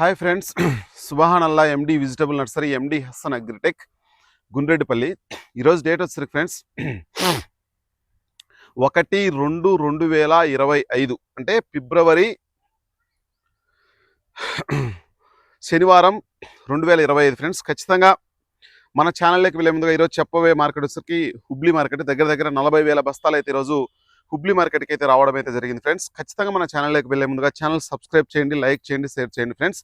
Hi friends. సుబహాన్ అల్లా MD vegetable nursery MD Hasan agritech Gundreddipalli. ఈరోజు date వచ్చేసరికి friends. ఒకటి రెండు రెండు వేల ఇరవై ఐదు అంటే ఫిబ్రవరి శనివారం రెండు వేల ఇరవై ఐదు ఫ్రెండ్స్. ఖచ్చితంగా మన ఛానల్లోకి వెళ్ళే ముందుగా ఈరోజు చెప్పబోయే మార్కెట్ వచ్చేసరికి హుబ్లీ మార్కెట్ దగ్గర దగ్గర నలభై వేల బస్తాలు అయితే ఈరోజు హుబ్లీ మార్కెట్కి అయితే రావడం అయితే జరిగింది ఫ్రెండ్స్. ఖచ్చితంగా మన ఛానల్లోకి వెళ్ళే ముందుగా ఛానల్ సబ్స్క్రైబ్ చేయండి లైక్ చేయండి షేర్ చేయండి ఫ్రెండ్స్.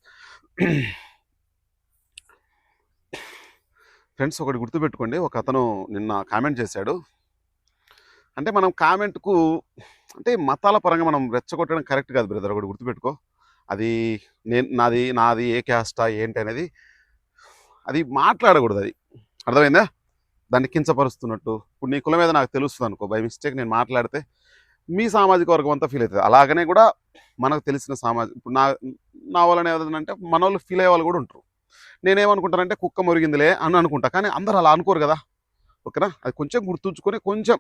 ఫ్రెండ్స్ ఒకటి గుర్తుపెట్టుకోండి. ఒక అతను నిన్న కామెంట్ చేశాడు. అంటే మనం కామెంట్కు అంటే మతాల పరంగా మనం రెచ్చగొట్టడం కరెక్ట్ కాదు బ్రదర్. ఒకటి గుర్తుపెట్టుకో. అది నేను నాది నాది ఏ క్యాస్టా ఏంటి అనేది అది మాట్లాడకూడదు అది. అర్థమైందా? దాన్ని కించపరుస్తున్నట్టు. ఇప్పుడు నీ కులం మీద నాకు తెలుస్తుంది అనుకో బై మిస్టేక్ నేను మాట్లాడితే మీ సామాజిక వర్గం అంతా ఫీల్ అవుతుంది. అలాగనే కూడా మనకు తెలిసిన సామాజిక ఇప్పుడు నా నా వలన ఏదంటే మన వాళ్ళు ఫీల్ అయ్యే వాళ్ళు కూడా ఉంటారు. నేనేమనుకుంటానంటే కుక్క మురిగిందిలే అని అనుకుంటా. కానీ అందరూ అలా అనుకోరు కదా. ఓకేనా? అది కొంచెం గుర్తుంచుకొని కొంచెం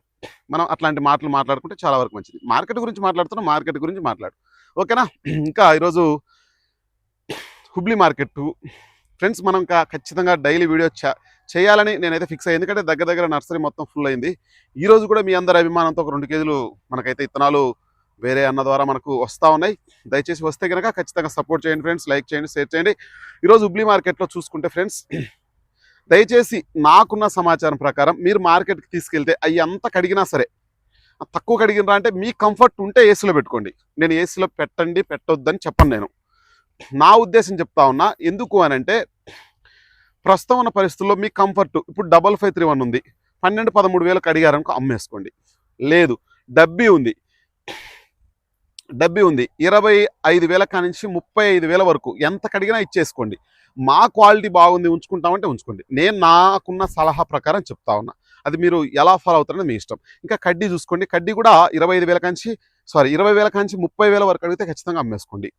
మనం అట్లాంటి మాటలు మాట్లాడుకుంటే చాలా వరకు మంచిది. మార్కెట్ గురించి మాట్లాడుతున్నాం మార్కెట్ గురించి మాట్లాడు. ఓకేనా? ఇంకా ఈరోజు హుబ్లీ మార్కెట్ ఫ్రెండ్స్ మనం ఖచ్చితంగా డైలీ వీడియో చేయాలని నేనైతే ఫిక్స్ అయ్యి. ఎందుకంటే దగ్గర దగ్గర నర్సరీ మొత్తం ఫుల్ అయింది. ఈరోజు కూడా మీ అందరి అభిమానంతో ఒక రెండు కేజీలు మనకైతే ఇత్తనాలు వేరే అన్న ద్వారా మనకు వస్తూ ఉన్నాయి. దయచేసి వస్తే కనుక ఖచ్చితంగా సపోర్ట్ చేయండి ఫ్రెండ్స్ లైక్ చేయండి షేర్ చేయండి. ఈరోజు హుబ్లీ మార్కెట్లో చూసుకుంటే ఫ్రెండ్స్ దయచేసి నాకున్న సమాచారం ప్రకారం మీరు మార్కెట్కి తీసుకెళ్తే అవి అంత కడిగినా సరే తక్కువ కడిగినరా అంటే మీ కంఫర్ట్ ఉంటే ఏసీలో పెట్టుకోండి. నేను ఏసీలో పెట్టండి పెట్టొద్దని చెప్పను నేను. నా ఉద్దేశం చెప్తా ఉన్నా ఎందుకు అని అంటే ప్రస్తుతం ఉన్న పరిస్థితుల్లో మీ కంఫర్ట్ ఇప్పుడు డబల్ ఫైవ్ త్రీ వన్ ఉంది. పన్నెండు పదమూడు వేలకు అడిగారనుకో అమ్మేసుకోండి. లేదు డబ్బీ ఉంది. డబ్బీ ఉంది. ఇరవై ఐదు వేల నుంచి ముప్పై ఐదు వేల వరకు ఎంత కడిగినా ఇచ్చేసుకోండి. మా క్వాలిటీ బాగుంది ఉంచుకుంటామంటే ఉంచుకోండి. నేను నాకున్న సలహా ప్రకారం చెప్తా ఉన్నా. అది మీరు ఎలా ఫాలో అవుతారనేది మీ ఇష్టం. ఇంకా కడ్డీ చూసుకోండి. కడ్డీ కూడా ఇరవై ఐదు వేల కాంచి సారీ ఇరవై వేల కాంచి ముప్పై వేల వరకు అడిగితే ఖచ్చితంగా అమ్మేసుకోండి.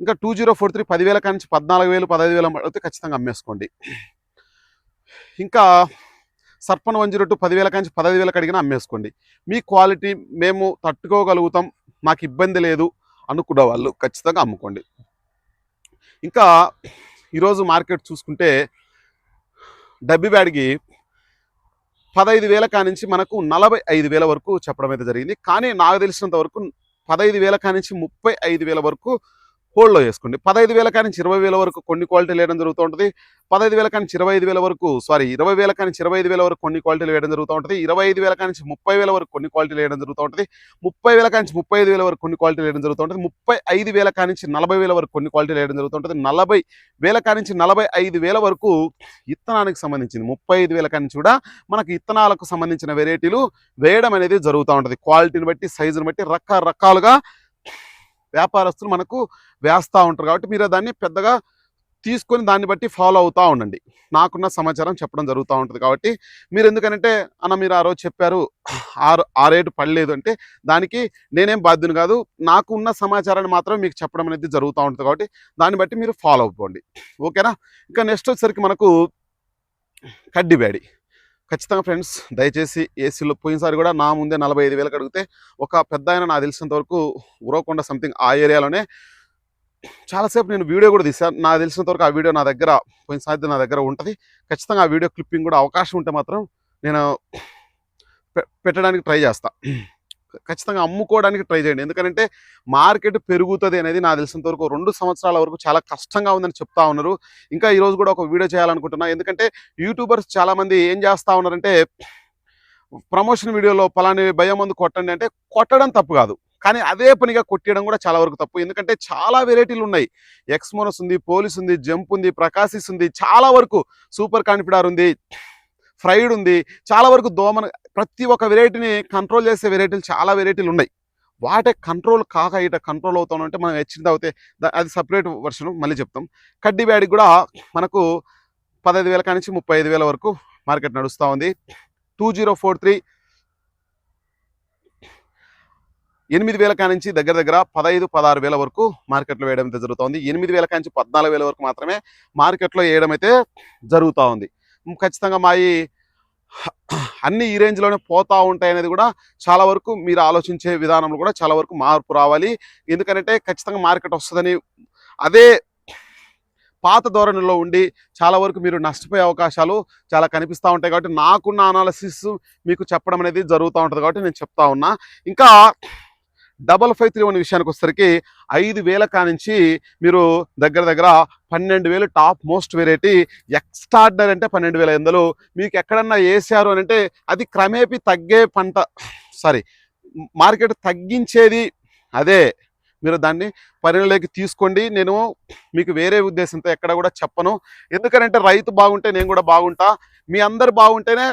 ఇంకా టూ జీరో ఫోర్ త్రీ పదివేల నుంచి పద్నాలుగు వేలు పదహైదు వేల అడిగితే ఖచ్చితంగా అమ్మేసుకోండి. ఇంకా సర్పన్ వన్ జీరో టూ పదివేల నుంచి పదహైదు వేలకు అడిగినా అమ్మేసుకోండి. మీ క్వాలిటీ మేము తట్టుకోగలుగుతాం మాకు ఇబ్బంది లేదు అనుకున్న వాళ్ళు ఖచ్చితంగా అమ్ముకోండి. ఇంకా ఈరోజు మార్కెట్ చూసుకుంటే డబ్బి బ్యాడ్కి పదహైదు వేల కానించి మనకు నలభై ఐదు వేల వరకు చెప్పడం అయితే జరిగింది. కానీ నాకు తెలిసినంత వరకు పదహైదు వేల కానించి ముప్పై ఐదు వేల వరకు హోల్డ్లో వేసుకోండి. పదహైదు వేల కానించి ఇరవై వేల వరకు కొన్ని క్వాలిటీలు వేయడం జరుగుతూ ఉంటుంది పదహైదు వేల కానించి ఇరవై ఐదు వేల వరకు సారీ ఇరవై వేల కానించి ఇరవై ఐదు వేల వరకు కొన్ని క్వాలిటీలు వేయడం జరుగుతూ ఉంటుంది ఇరవై ఐదు వేల కానించి ముప్పై వేల వరకు కొన్ని క్వాలిటీలు వేయడం జరుగుతూ ఉంటుంది ముప్పై వేల కానించి ముప్పై ఐదు వేల వరకు కొన్ని క్వాలిటీలు వేయడం జరుగుతూ ఉంటుంది ముప్పై ఐదు వేల కానించి నలభై వేల వరకు కొన్ని క్వాలిటీలు వేయడం జరుగుతూ ఉంటుంది నలభై వేల కానించి నలభై ఐదు వేల వరకు ఇత్తనానికి సంబంధించింది. ముప్పై ఐదు వేల కానించి కూడా మనకు ఇత్తనాలకు సంబంధించిన వెరైటీలు వేయడం అనేది జరుగుతూ ఉంటుంది క్వాలిటీని బట్టి సైజుని బట్టి రకరకాలుగా వ్యాపారస్తులు మనకు వేస్తూ ఉంటారు. కాబట్టి మీరు దాన్ని పెద్దగా తీసుకొని దాన్ని బట్టి ఫాలో అవుతూ ఉండండి. నాకున్న సమాచారం చెప్పడం జరుగుతూ ఉంటుంది. కాబట్టి మీరు ఎందుకంటే అన్న మీరు ఆ రోజు చెప్పారు ఆరు ఆ రేటు పడలేదు అంటే దానికి నేనేం బాధ్యుని కాదు. నాకు ఉన్న సమాచారాన్ని మాత్రం మీకు చెప్పడం అనేది జరుగుతూ ఉంటుంది. కాబట్టి దాన్ని బట్టి మీరు ఫాలో అయిపోండి ఓకేనా? ఇంకా నెక్స్ట్ వచ్చేసరికి మనకు కడ్డిబేడి బ్యాడి ఖచ్చితంగా ఫ్రెండ్స్ దయచేసి ఏసీలో పోయినసారి కూడా నా ముందే నలభై ఐదు వేలకు అడిగితే ఒక పెద్ద ఆయన నాకు తెలిసినంత వరకు ఉరవకొండ సంథింగ్ ఆ ఏరియాలోనే చాలాసేపు నేను వీడియో కూడా తీసాను నాకు తెలిసినంత వరకు ఆ వీడియో నా దగ్గర పోయినసారి నా దగ్గర ఉంటుంది. ఖచ్చితంగా ఆ వీడియో క్లిప్పింగ్ కూడా అవకాశం ఉంటే మాత్రం నేను పె- పెట్టడానికి ట్రై చేస్తాను ఖచ్చితంగా అమ్ముకోవడానికి ట్రై చేయండి. ఎందుకంటే మార్కెట్ పెరుగుతుంది అనేది నాకు తెలిసినంత వరకు రెండు సంవత్సరాల వరకు చాలా కష్టంగా ఉందని చెప్తా ఉన్నారు. ఇంకా ఈరోజు కూడా ఒక వీడియో చేయాలనుకుంటున్నా. ఎందుకంటే యూట్యూబర్స్ చాలామంది ఏం చేస్తూ ఉన్నారంటే ప్రమోషన్ వీడియోలో పలాని భయం మందు కొట్టండి అంటే కొట్టడం తప్పు కాదు. కానీ అదే పనిగా కొట్టేయడం కూడా చాలా వరకు తప్పు. ఎందుకంటే చాలా వెరైటీలు ఉన్నాయి. ఎక్స్మోనస్ ఉంది పోలీస్ ఉంది జంప్ ఉంది ప్రకాశిస్ ఉంది చాలా వరకు సూపర్ కాన్ఫిడార్ ఉంది ఫ్రైడ్ ఉంది చాలా వరకు దోమన ప్రతి ఒక్క వెరైటీని కంట్రోల్ చేసే వెరైటీలు చాలా వెరైటీలు ఉన్నాయి. వాటే కంట్రోల్ కాక ఇట కంట్రోల్ అవుతాం అంటే మనం హెచ్చింది అవుతే అది సపరేట్ వర్షన్ మళ్ళీ చెప్తాం. కడ్డీ బ్యాడ్కి కూడా మనకు పదహైదు వేల కానించి ముప్పై ఐదు వేల వరకు మార్కెట్ నడుస్తూ ఉంది. టూ జీరో ఫోర్ త్రీ ఎనిమిది వేల కానించి దగ్గర దగ్గర పదహైదు పదహారు వేల వరకు మార్కెట్లో వేయడం అయితే జరుగుతుంది. ఎనిమిది వేల కానించి పద్నాలుగు వేల వరకు మాత్రమే మార్కెట్లో వేయడం అయితే జరుగుతూ ఉంది. ఖచ్చితంగా మా ఈ అన్ని ఈ రేంజ్లోనే పోతూ ఉంటాయి అనేది కూడా చాలా వరకు మీరు ఆలోచించే విధానంలో కూడా చాలా వరకు మార్పు రావాలి. ఎందుకంటే ఖచ్చితంగా మార్కెట్ వస్తుందని అదే పాత ధోరణిలో ఉండి చాలా వరకు మీరు నష్టపోయే అవకాశాలు చాలా కనిపిస్తూ ఉంటాయి కాబట్టి నాకున్న అనాలసిస్ మీకు చెప్పడం అనేది జరుగుతూ ఉంటుంది కాబట్టి నేను చెప్తా ఉన్నా. ఇంకా డబల్ ఫైవ్ త్రీ వన్ విషయానికి వచ్చేసరికి ఐదు వేల కానించి మీరు దగ్గర దగ్గర పన్నెండు వేలు టాప్ మోస్ట్ వెరైటీ ఎక్స్ట్రాడినరీ అంటే పన్నెండు వేల ఎందులో మీకు ఎక్కడన్నా వేసారు అని అంటే అది క్రమేపీ తగ్గే పంట సారీ మార్కెట్ తగ్గించేది అదే. మీరు దాన్ని పరిగణలోకి తీసుకోండి. నేను మీకు వేరే ఉద్దేశంతో ఎక్కడ కూడా చెప్పను. ఎందుకంటే రైతు బాగుంటే నేను కూడా బాగుంటా. మీ అందరు బాగుంటేనే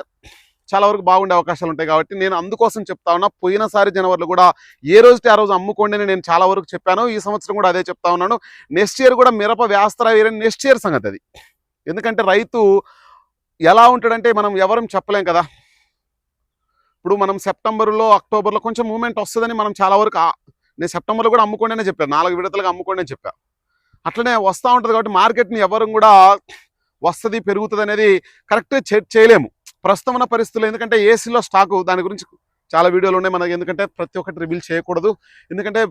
చాలా వరకు బాగుండే అవకాశాలు ఉంటాయి కాబట్టి నేను అందుకోసం చెప్తా ఉన్నా పోయినసారి జనవరిలో కూడా ఏ రోజుకి ఆ రోజు అమ్ముకోండి అని నేను చాలా వరకు చెప్పాను. ఈ సంవత్సరం కూడా అదే చెప్తా ఉన్నాను. నెక్స్ట్ ఇయర్ కూడా మిరప వ్యాస్త్ర వేరని నెక్స్ట్ ఇయర్ సంగతి అది. ఎందుకంటే రైతు ఎలా ఉంటాడంటే మనం ఎవరం చెప్పలేం కదా. ఇప్పుడు మనం సెప్టెంబర్లో అక్టోబర్లో కొంచెం మూమెంట్ వస్తుందని మనం చాలా వరకు నేను సెప్టెంబర్లో కూడా అమ్ముకోండి చెప్పాను నాలుగు విడతలుగా అమ్ముకోండి అని చెప్పాను అట్లనే వస్తూ ఉంటుంది కాబట్టి మార్కెట్ని ఎవరు కూడా వస్తుంది పెరుగుతుంది అనేది కరెక్ట్గా చేయలేము. ప్రస్తుతం ఉన్న పరిస్థితుల్లో ఎందుకంటే ఏసీలో స్టాకు దాని గురించి చాలా వీడియోలు ఉన్నాయి మనకి. ఎందుకంటే ప్రతి ఒక్కటి రివీల్ చేయకూడదు. ఎందుకంటే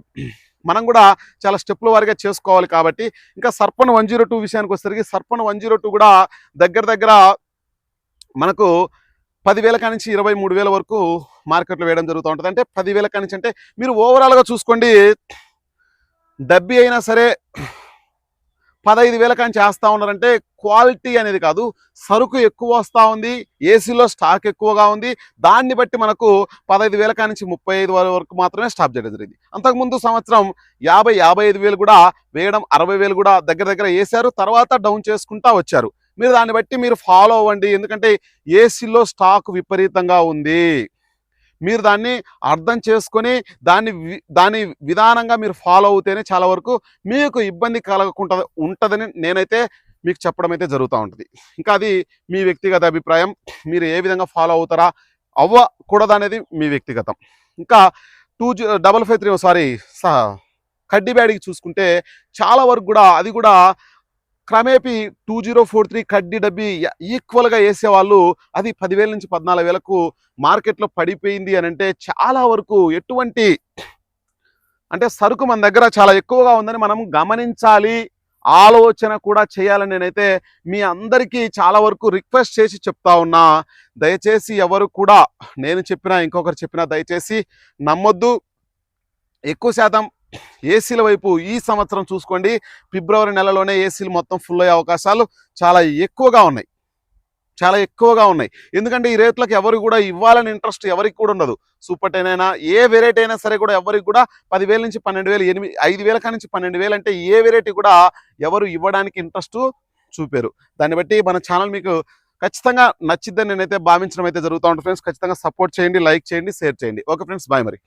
మనం కూడా చాలా స్టెప్ల వారిగా చేసుకోవాలి కాబట్టి ఇంకా సర్పన్ వన్ జీరో టూ విషయానికి వచ్చేసరికి సర్పన్ వన్ జీరో టూ కూడా దగ్గర దగ్గర మనకు పదివేల కానించి ఇరవై మూడు వేల వరకు మార్కెట్లో వేయడం జరుగుతూ ఉంటుంది. అంటే పదివేల కానించి అంటే మీరు ఓవరాల్గా చూసుకోండి డబ్బీ అయినా సరే పదహైదు వేల కానీ చేస్తూ ఉన్నారంటే క్వాలిటీ అనేది కాదు సరుకు ఎక్కువ వస్తూ ఉంది ఏసీలో స్టాక్ ఎక్కువగా ఉంది. దాన్ని బట్టి మనకు పదహైదు వేల కానించి ముప్పై ఐదు వరకు మాత్రమే స్టాప్ చేయడం జరిగింది. అంతకుముందు సంవత్సరం యాభై యాభై ఐదు వేలు కూడా వేయడం అరవై వేలు కూడా దగ్గర దగ్గర వేశారు తర్వాత డౌన్ చేసుకుంటా వచ్చారు. మీరు దాన్ని బట్టి మీరు ఫాలో అవ్వండి ఎందుకంటే ఏసీలో స్టాక్ విపరీతంగా ఉంది. మీరు దాన్ని అర్థం చేసుకొని దాన్ని దాని విధానంగా మీరు ఫాలో అవుతేనే చాలా వరకు మీకు ఇబ్బంది కలగకుండా ఉంటుందని నేనైతే మీకు చెప్పడం అయితే జరుగుతూ ఉంటుంది. ఇంకా అది మీ వ్యక్తిగత అభిప్రాయం. మీరు ఏ విధంగా ఫాలో అవుతారా? అవ్వకూడదు అనేది మీ వ్యక్తిగతం. ఇంకా two G double five three sorry కడ్డీ బ్యాడ్కి చూసుకుంటే చాలా వరకు కూడా అది కూడా క్రమేపీ టూ జీరో ఫోర్ త్రీ కడ్డీ డబ్బి ఈక్వల్గా వేసేవాళ్ళు అది పదివేల నుంచి పద్నాలుగు వేలకు మార్కెట్లో పడిపోయింది అని అంటే చాలా వరకు ఎటువంటి అంటే సరుకు మన దగ్గర చాలా ఎక్కువగా ఉందని మనం గమనించాలి. ఆలోచన కూడా చేయాలని నేనైతే మీ అందరికీ చాలా వరకు రిక్వెస్ట్ చేసి చెప్తా ఉన్నా. దయచేసి ఎవరు కూడా నేను చెప్పినా ఇంకొకరు చెప్పినా దయచేసి నమ్మొద్దు. ఎక్కువ శాతం ఏసీల వైపు ఈ సంవత్సరం చూసుకోండి. ఫిబ్రవరి నెలలోనే ఏసీలు మొత్తం ఫుల్ అయ్యే అవకాశాలు చాలా ఎక్కువగా ఉన్నాయి. చాలా ఎక్కువగా ఉన్నాయి. ఎందుకంటే ఈ రేట్లకు ఎవరు కూడా ఇవ్వాలని ఇంట్రెస్ట్ ఎవరికి కూడా ఉండదు. సూపర్ టెన్ అయినా ఏ వెరైటీ అయినా సరే కూడా ఎవరికి కూడా పదివేల నుంచి పన్నెండు వేలు ఎనిమిది ఐదు వేల నుంచి పన్నెండు వేలు అంటే ఏ వెరైటీ కూడా ఎవరు ఇవ్వడానికి ఇంట్రెస్ట్ చూపారు. దాన్ని బట్టి మన ఛానల్ మీకు ఖచ్చితంగా నచ్చిద్దని నేనైతే భావించడం అయితే జరుగుతూ ఉంటుంది. ఫ్రెండ్స్ ఖచ్చితంగా సపోర్ట్ చేయండి లైక్ చేయండి షేర్ చేయండి. ఓకే ఫ్రెండ్స్ బాయ్ మరి.